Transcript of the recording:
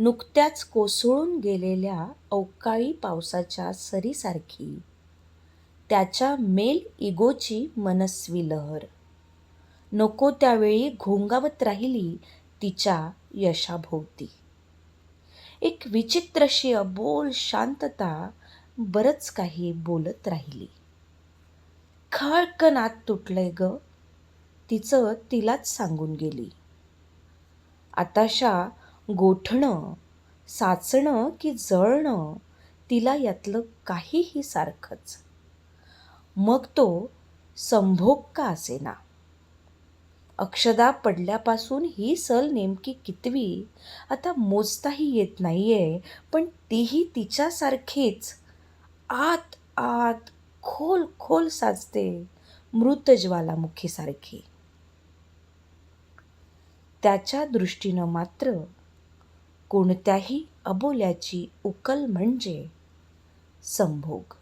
नुकत्याच कोसळून गेलेल्या अवकाळी पावसाच्या सरीसारखी. त्याच्या मेल इगोची मनस्वी लहर. नको त्यावेळी घोंगावत राहिली तिच्या यशाभोवती. एक विचित्रशी अबोल शांतता बरंच काही बोलत राहिली. खळकन आत तुटलंय ग. तिचं तिलाच सांगून गेली. आताशा गोठणं साचणं की जळणं तिला यातलं काहीही सारखंच. मग तो संभोग का असेना? अक्षदा पडल्यापासून ही सल नेमकी कितवी? आता मोजताही येत नाही आहे पण तीही तिच्यासारखीच. आत आत खोल खोल साचते मृत ज्वालामुखीसारखी. त्याच्या दृष्टीनं मात्र कोणत्याही अबोल्याची उकल म्हणजे संभोग.